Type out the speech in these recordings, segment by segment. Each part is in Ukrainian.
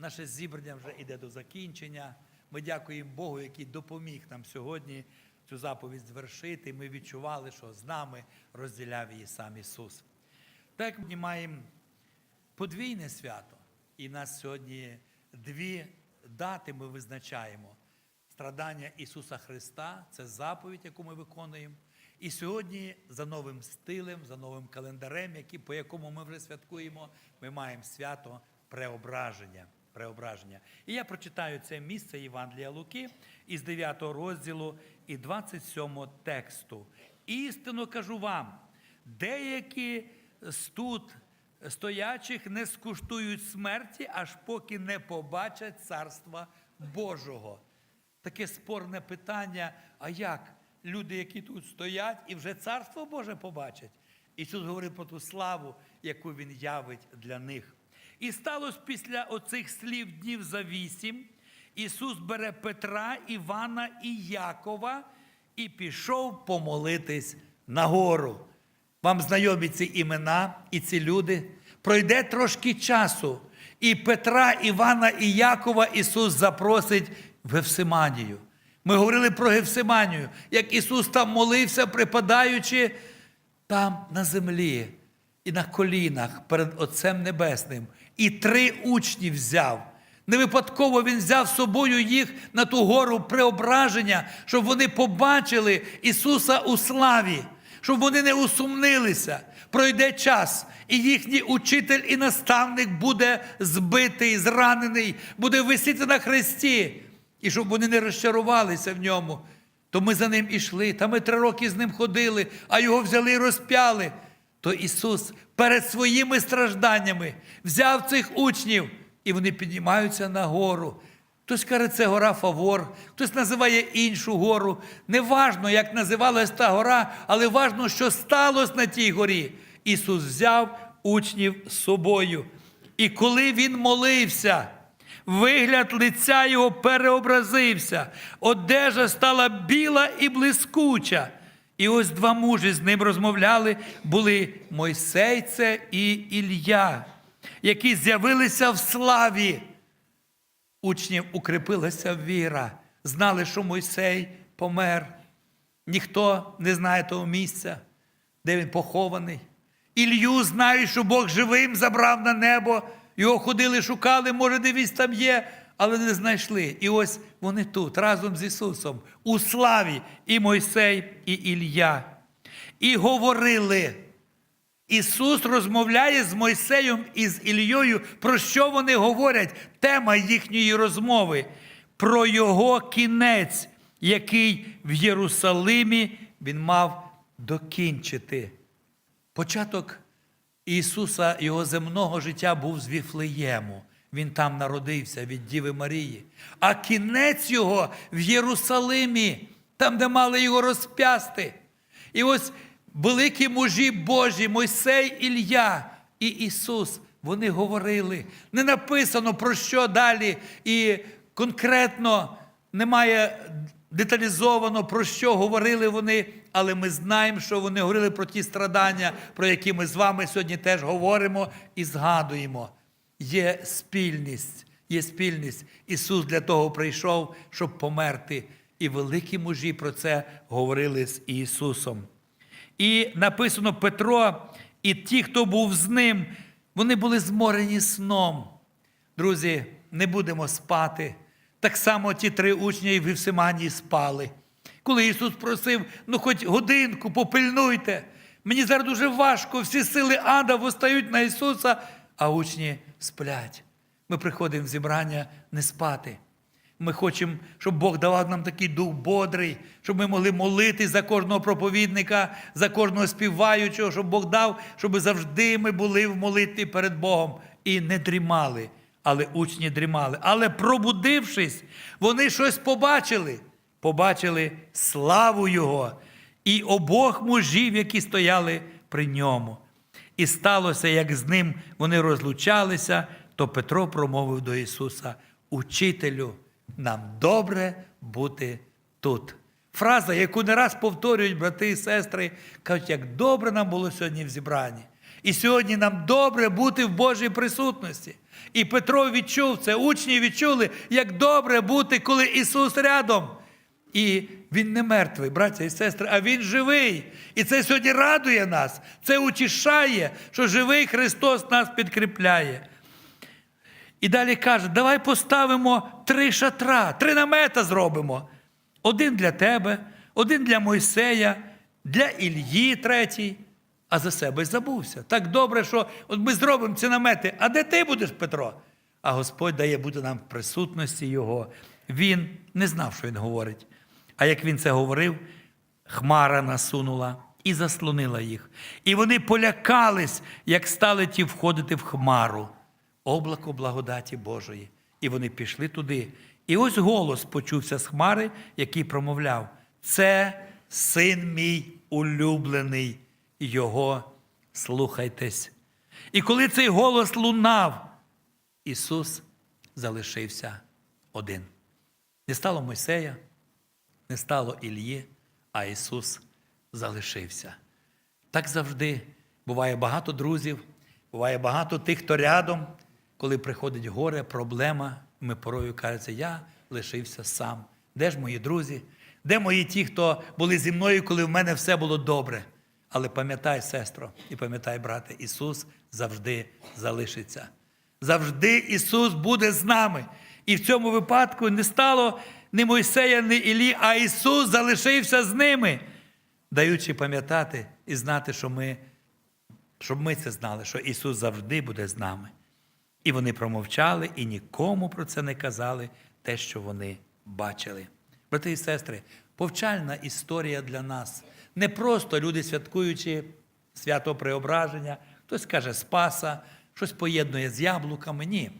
Наше зібрання вже йде до закінчення. Ми дякуємо Богу, який допоміг нам сьогодні цю заповідь звершити. Ми відчували, що з нами розділяв її сам Ісус. Так ми маємо подвійне свято. І нас сьогодні дві дати ми визначаємо. Страдання Ісуса Христа це заповідь, яку ми виконуємо. І сьогодні за новим стилем, за новим календарем, який, по якому ми вже святкуємо, ми маємо свято преображення. Преображення. І я прочитаю це місце Євангелія Луки із 9 розділу і 27 тексту. Істинно кажу вам, деякі з тут стоячих не скуштують смерті, аж поки не побачать царства Божого. Таке спорне питання: а як люди, які тут стоять, і вже царство Боже побачать? Ісус говорив про ту славу, яку Він явить для них. І сталося після оцих слів днів за вісім. Ісус бере Петра, Івана і Якова і пішов помолитись на гору. Вам знайомі ці імена і ці люди. Пройде трошки часу, і Петра, Івана і Якова Ісус запросить в Гефсиманію. Ми говорили про Гефсиманію, як Ісус там молився, припадаючи там на землі і на колінах перед Отцем Небесним. І три учні взяв. Не випадково він взяв з собою їх на ту гору преображення, щоб вони побачили Ісуса у славі, щоб вони не усумнилися. Пройде час, і їхній учитель і наставник буде збитий, зранений, буде висіти на хресті, і щоб вони не розчарувалися в ньому. То ми за ним ішли, та ми три роки з ним ходили, а його взяли і розп'яли. То Ісус перед своїми стражданнями взяв цих учнів, і вони піднімаються на гору. Хтось каже, це гора Фавор, хтось називає іншу гору. Неважно, як називалась та гора, але важно, що сталося на тій горі. Ісус взяв учнів з собою. І коли Він молився, вигляд лиця його переобразився, одежа стала біла і блискуча. І ось два мужі з ним розмовляли, були Мойсей це і Ілля, які з'явилися в славі. Учнів укріпилася віра, знали, що Мойсей помер. Ніхто не знає того місця, де він похований. Ілью знає, що Бог живим забрав на небо. Його ходили, шукали, може, дивіться, там є, але не знайшли. І ось вони тут, разом з Ісусом, у славі і Мойсей, і Ілля. І говорили. Ісус розмовляє з Мойсеєм і з Ільєю, про що вони говорять? Тема їхньої розмови про його кінець, який в Єрусалимі він мав докінчити. Початок Ісуса, Його земного життя був з Віфлеєму. Він там народився від Діви Марії. А кінець його в Єрусалимі, там, де мали його розп'ясти. І ось великі мужі Божі, Мойсей, Ілля і Ісус, вони говорили. Не написано про що далі, і конкретно немає деталізовано, про що говорили вони, але ми знаємо, що вони говорили про ті страдання, про які ми з вами сьогодні теж говоримо і згадуємо. Є спільність, є спільність. Ісус для того прийшов, щоб померти. І великі мужі про це говорили з Ісусом. І написано Петро, і ті, хто був з ним, вони були зморені сном. Друзі, не будемо спати. Так само ті три учні в Гефсиманії спали. Коли Ісус просив, ну хоч годинку, попильнуйте. Мені зараз дуже важко, всі сили ада востають на Ісуса, а учні сплять. Ми приходимо в зібрання не спати. Ми хочемо, щоб Бог давав нам такий дух бодрий, щоб ми могли молитись за кожного проповідника, за кожного співаючого, щоб Бог дав, щоб завжди ми були в молитві перед Богом і не дрімали. Але учні дрімали. Але пробудившись, вони щось побачили. Побачили славу Його і обох мужів, які стояли при ньому. І сталося, як з ним вони розлучалися, то Петро промовив до Ісуса: Учителю, нам добре бути тут. Фраза, яку не раз повторюють брати і сестри, кажуть, як добре нам було сьогодні в зібранні. І сьогодні нам добре бути в Божій присутності. І Петро відчув це, учні відчули, як добре бути, коли Ісус рядом. І Він не мертвий, браття і сестри, а Він живий. І це сьогодні радує нас, це утішає, що живий Христос нас підкріпляє. І далі каже: давай поставимо три шатра, три намета зробимо. Один для тебе, один для Мойсея, для Ільї третій, а за себе забувся. Так добре, що от ми зробимо ці намети. А де ти будеш, Петро? А Господь дає бути нам в присутності Його. Він не знав, що він говорить. А як він це говорив, хмара насунула і заслонила їх. І вони полякались, як стали ті входити в хмару облако благодаті Божої. І вони пішли туди. І ось голос почувся з хмари, який промовляв: Це син мій улюблений, його слухайтесь. І коли цей голос лунав, Ісус залишився один. Не стало Мойсея, не стало Ілії, а Ісус залишився. Так завжди буває багато друзів, буває багато тих, хто рядом, коли приходить горе, проблема, ми порою кажеться, я лишився сам. Де ж мої друзі? Де мої ті, хто були зі мною, коли в мене все було добре? Але пам'ятай, сестро, і пам'ятай, брате, Ісус завжди залишиться. Завжди Ісус буде з нами. І в цьому випадку не стало ні Мойсея, ні Ілі, а Ісус залишився з ними, даючи пам'ятати і знати, що ми, щоб ми це знали, що Ісус завжди буде з нами. І вони промовчали і нікому про це не казали, те, що вони бачили. Брати і сестри, повчальна історія для нас. Не просто люди, святкуючи свято Преображення, хтось каже Спаса, щось поєднує з яблуками. Ні.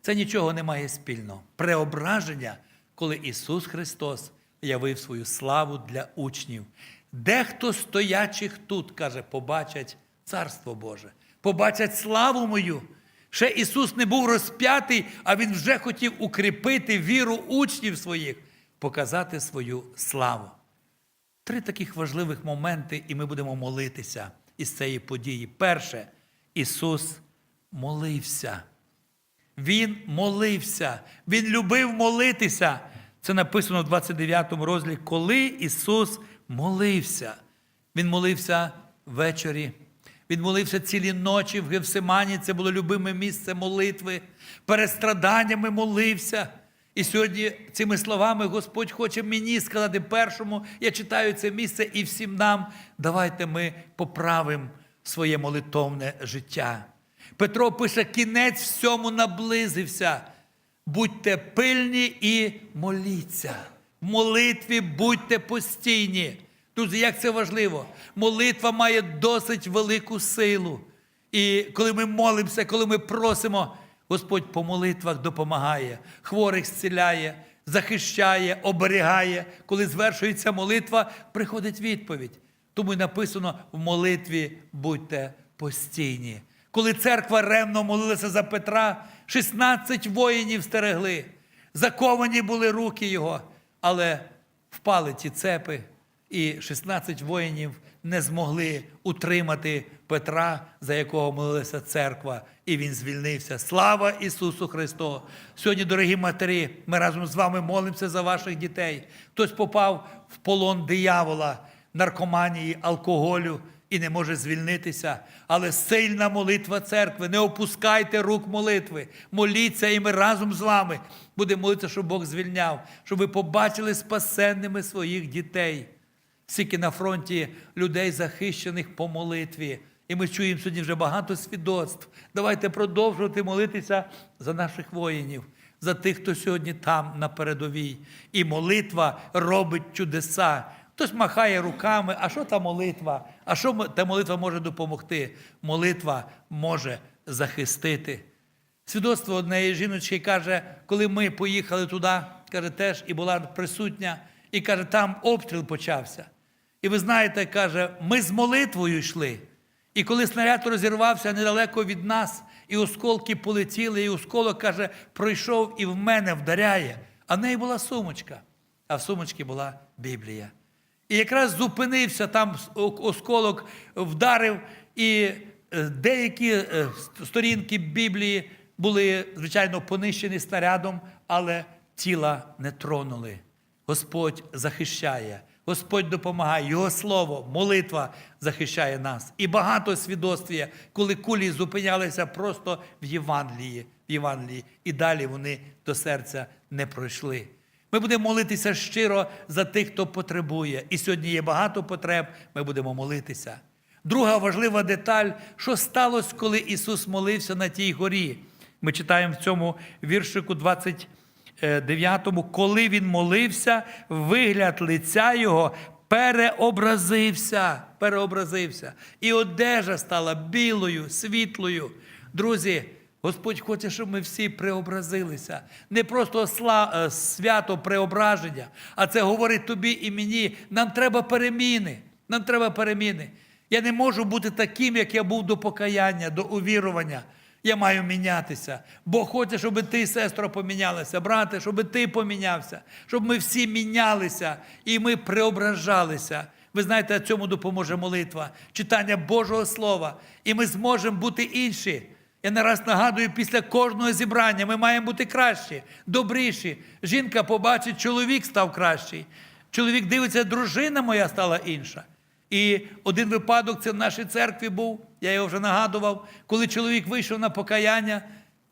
Це нічого не має спільного. Преображення, коли Ісус Христос явив свою славу для учнів. Дехто стоячих тут, каже, побачать Царство Боже, побачать славу мою. Ще Ісус не був розп'ятий, а Він вже хотів укріпити віру учнів своїх, показати свою славу. Три таких важливих моменти, і ми будемо молитися із цієї події. Перше, Ісус молився. Він молився, Він любив молитися. Це написано в 29 розділі, коли Ісус молився. Він молився ввечері. Він молився цілі ночі в Гевсимані. Це було любиме місце молитви. Перед страданнями молився. І сьогодні цими словами Господь хоче мені сказати першому, я читаю це місце і всім нам. Давайте ми поправимо своє молитовне життя. Петро пише: кінець всьому наблизився. Будьте пильні і моліться. В молитві будьте постійні. Друзі, як це важливо? Молитва має досить велику силу. І коли ми молимося, коли ми просимо, Господь по молитвах допомагає, хворих зціляє, захищає, оберігає. Коли звершується молитва, приходить відповідь. Тому й написано: в молитві будьте постійні. Коли церква ревно молилася за Петра, 16 воїнів стерегли, заковані були руки його, але впали ті цепи, і 16 воїнів не змогли утримати Петра, за якого молилася церква, і він звільнився. Слава Ісусу Христу! Сьогодні, дорогі матері, ми разом з вами молимося за ваших дітей. Хтось попав в полон диявола, наркоманії, алкоголю і не може звільнитися. Але сильна молитва церкви. Не опускайте рук молитви. Моліться, і ми разом з вами будемо молитися, щоб Бог звільняв, щоб ви побачили спасенними своїх дітей. Скільки на фронті людей захищених по молитві. І ми чуємо сьогодні вже багато свідоцтв. Давайте продовжувати молитися за наших воїнів, за тих, хто сьогодні там на передовій. І молитва робить чудеса. Хтось махає руками, а що та молитва? А що та молитва може допомогти? Молитва може захистити. Свідоцтво однієї жіночки каже, коли ми поїхали туди, каже, теж і була присутня, і каже, там обстріл почався. І ви знаєте, каже, ми з молитвою йшли. І коли снаряд розірвався недалеко від нас, і осколки полетіли, і осколок, каже, пройшов і в мене вдаряє. А в неї була сумочка, а в сумочці була Біблія. І якраз зупинився там осколок, вдарив, і Е, Деякі е, сторінки Біблії були, звичайно, понищені снарядом, але тіла не тронули. Господь захищає, Господь допомагає, Його слово, молитва захищає нас. І багато свідоцтв є, коли кулі зупинялися просто в Євангелії, в Євангелії, і далі вони до серця не пройшли. Ми будемо молитися щиро за тих, хто потребує. І сьогодні є багато потреб, ми будемо молитися. Друга важлива деталь, що сталося, коли Ісус молився на тій горі. Ми читаємо в цьому віршику 29-му, коли він молився, вигляд лиця його переобразився. Переобразився. І одежа стала білою, світлою. Друзі, Господь хоче, щоб ми всі преобразилися. Не просто сла- е, свято преображення, а це говорить тобі і мені. Нам треба переміни. Нам треба переміни. Я не можу бути таким, як я був до покаяння, до увірування. Я маю мінятися. Бог хоче, щоб ти, сестро, помінялася, брате, щоб ти помінявся, щоб ми всі мінялися і ми преображалися. Ви знаєте, цьому допоможе молитва, читання Божого Слова, і ми зможемо бути інші. Я не раз нагадую, після кожного зібрання ми маємо бути кращі, добріші. Жінка побачить, чоловік став кращий. Чоловік дивиться, дружина моя стала інша. І один випадок це в нашій церкві був, я його вже нагадував, коли чоловік вийшов на покаяння,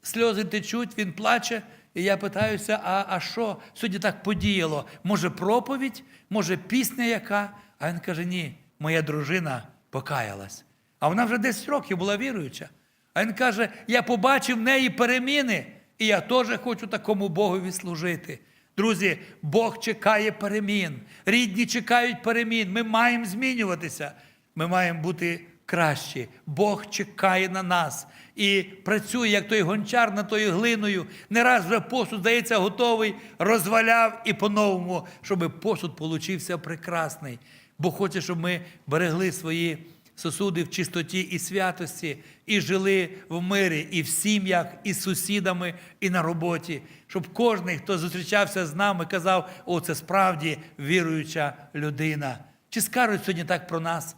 сльози течуть, він плаче. І я питаюся, а, а що сьогодні так подіяло? Може, проповідь, може, пісня яка? А він каже: ні, моя дружина покаялась. А вона вже 10 років була віруюча. А він каже: я побачив в неї переміни, і я теж хочу такому Богові служити. Друзі, Бог чекає перемін. Рідні чекають перемін. Ми маємо змінюватися. Ми маємо бути кращі. Бог чекає на нас і працює, як той гончар над тою глиною. Не раз вже посуд, здається, готовий, розваляв і по-новому, щоб посуд получився прекрасний. Бог хоче, щоб ми берегли свої сосуди в чистоті і святості, і жили в мирі, і в сім'ях, і з сусідами, і на роботі, щоб кожен, хто зустрічався з нами, казав: о, це справді віруюча людина. Чи скажуть сьогодні так про нас?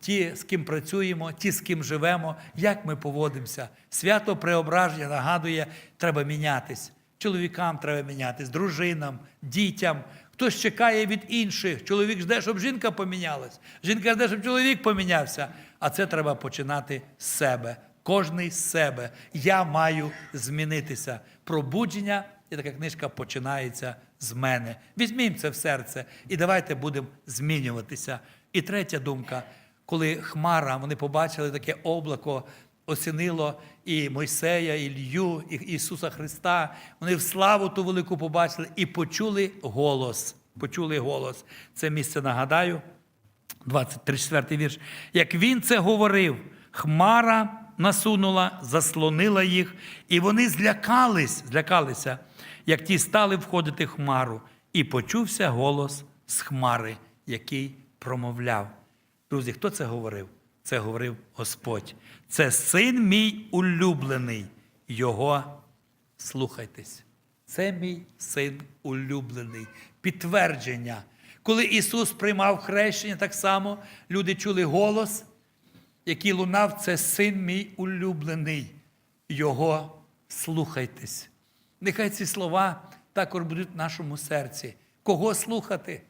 Ті, з ким працюємо, ті, з ким живемо, як ми поводимося. Свято преображення нагадує, треба мінятись. Чоловікам треба мінятись, дружинам, дітям. Хтось чекає від інших. Чоловік жде, щоб жінка помінялась. Жінка жде, щоб чоловік помінявся. А це треба починати з себе. Кожний з себе. Я маю змінитися. Пробудження, і така книжка починається з мене. Візьмімо це в серце і давайте будемо змінюватися. І третя думка, коли Хмара, вони побачили таке облако, осінило і Мойсея, і Ілью, і Ісуса Христа. Вони в славу ту велику побачили і почули голос. Почули голос. Це місце нагадаю, 24 вірш. Як він це говорив, хмара насунула, заслонила їх, і вони злякались, злякалися, як ті стали входити в хмару, і почувся голос з хмари, який промовляв. Друзі, хто це говорив? Це говорив Господь. Це син мій улюблений. Його слухайтесь. Це мій син улюблений. Підтвердження. Коли Ісус приймав хрещення, так само люди чули голос, який лунав, це син мій улюблений. Його слухайтесь. Нехай ці слова також будуть в нашому серці. Кого слухати?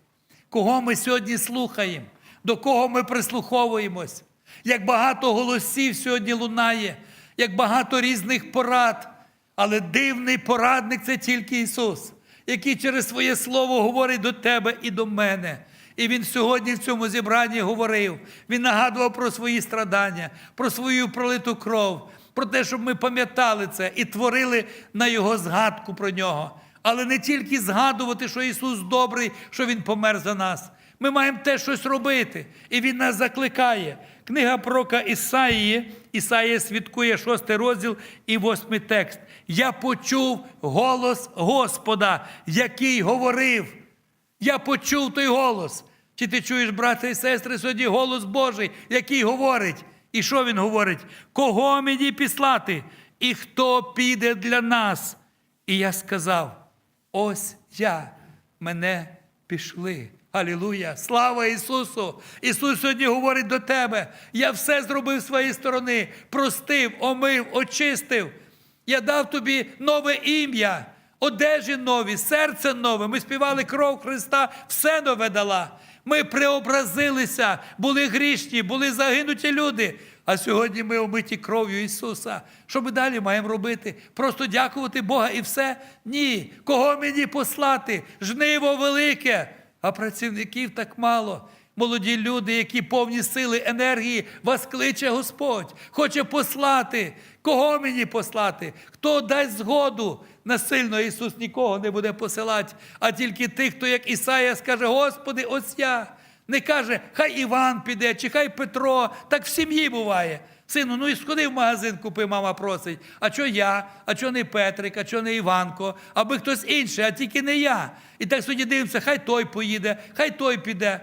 Кого ми сьогодні слухаємо? До кого ми прислуховуємось? Як багато голосів сьогодні лунає, як багато різних порад. Але дивний порадник це тільки Ісус, який через своє Слово говорить до тебе і до мене. І Він сьогодні в цьому зібранні говорив. Він нагадував про свої страдання, про свою пролиту кров, про те, щоб ми пам'ятали це і творили на Його згадку про нього. Але не тільки згадувати, що Ісус добрий, що Він помер за нас. Ми маємо теж щось робити. І Він нас закликає. Книга пророка Ісаїї, Ісаїя свідкує шостий розділ і восьмий текст. Я почув голос Господа, який говорив. Я почув той голос. Чи ти чуєш, брати і сестри, сьогодні голос Божий, який говорить? І що він говорить? Кого мені післати? І хто піде для нас? І я сказав: ось я, мене пішли. Алілуя! Слава Ісусу! Ісус сьогодні говорить до тебе: я все зробив з своєї сторони, простив, омив, очистив. Я дав тобі нове ім'я, одежі нові, серце нове. Ми співали кров Христа, все нове дала. Ми преобразилися, були грішні, були загинуті люди. А сьогодні ми омиті кров'ю Ісуса. Що ми далі маємо робити? Просто дякувати Бога і все? Ні. Кого мені послати? Жниво велике, а працівників так мало. Молоді люди, які повні сили, енергії, вас кличе Господь, хоче послати. Кого мені послати? Хто дасть згоду? Насильно Ісус нікого не буде посилати, а тільки тих, хто, як Ісая, скаже: Господи, ось я. Не каже, хай Іван піде, чи хай Петро. Так в сім'ї буває. Сину, ну і сходи в магазин, купи, мама просить. А що я? А що не Петрик, а що не Іванко, аби хтось інший, а тільки не я. І так сьогодні дивимося, хай той поїде, хай той піде.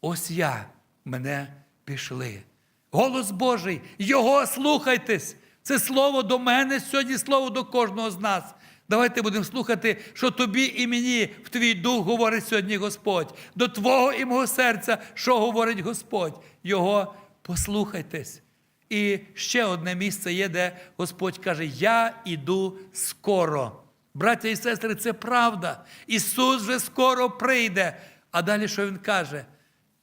Ось я, мене пішли. Голос Божий, Його слухайтесь. Це слово до мене, сьогодні слово до кожного з нас. Давайте будемо слухати, що тобі і мені в твій дух говорить сьогодні Господь. До твого і мого серця, що говорить Господь. Його послухайтесь. І ще одне місце є, де Господь каже: Я іду скоро. Браття і сестри, це правда. Ісус вже скоро прийде. А далі що Він каже?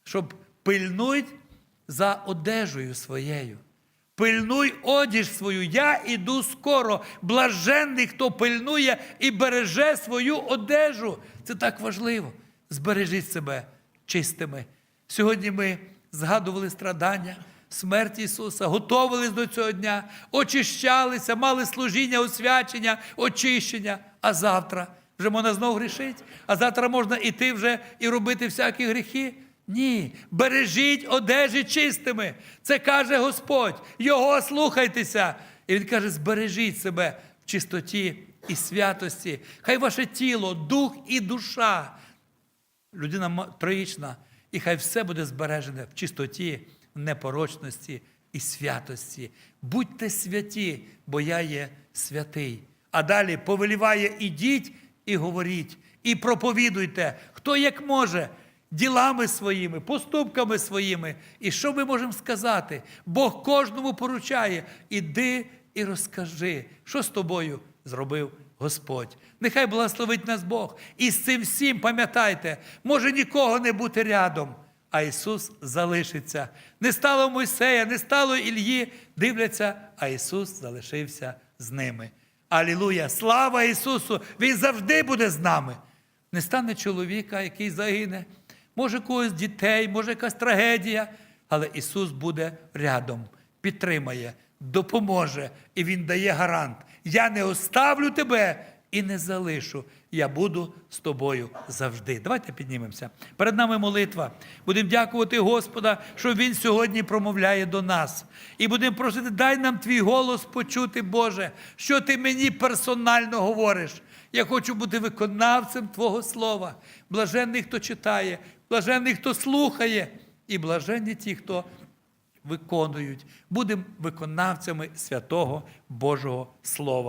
Щоб пильнуй за одежею своєю. Пильнуй одіж свою, я іду скоро. Блаженний, хто пильнує і береже свою одежу. Це так важливо. Збережіть себе чистими. Сьогодні ми згадували страдання, смерть Ісуса, готувалися до цього дня, очищалися, мали служіння, освячення, очищення. А завтра вже можна знову грішити, а завтра можна іти вже і робити всякі гріхи. Ні, бережіть одежі чистими. Це каже Господь. Його слухайтеся. І Він каже: збережіть себе в чистоті і святості. Хай ваше тіло, дух і душа. Людина троїчна, і хай все буде збережене в чистоті, непорочності і святості. Будьте святі, бо я є святий. А далі повеліває ідіть і говоріть, і проповідуйте, хто як може ділами своїми, поступками своїми. І що ми можемо сказати? Бог кожному поручає: іди і розкажи, що з тобою зробив Господь. Нехай благословить нас Бог. І з цим всім пам'ятайте, може нікого не бути рядом, а Ісус залишиться. Не стало Мойсея, не стало Ільї, дивляться, а Ісус залишився з ними. Алілуя! Слава Ісусу! Він завжди буде з нами. Не стане чоловіка, який загине, може когось дітей, може якась трагедія, але Ісус буде рядом, підтримає, допоможе, і Він дає гарант. Я не оставлю тебе і не залишу. Я буду з тобою завжди. Давайте піднімемося. Перед нами молитва. Будемо дякувати Господа, що Він сьогодні промовляє до нас. І будемо просити, дай нам твій голос почути, Боже, що ти мені персонально говориш. Я хочу бути виконавцем Твого Слова. Блаженний, хто читає, блаженний, хто слухає, і блаженні ті, хто виконують. Будемо виконавцями святого Божого Слова.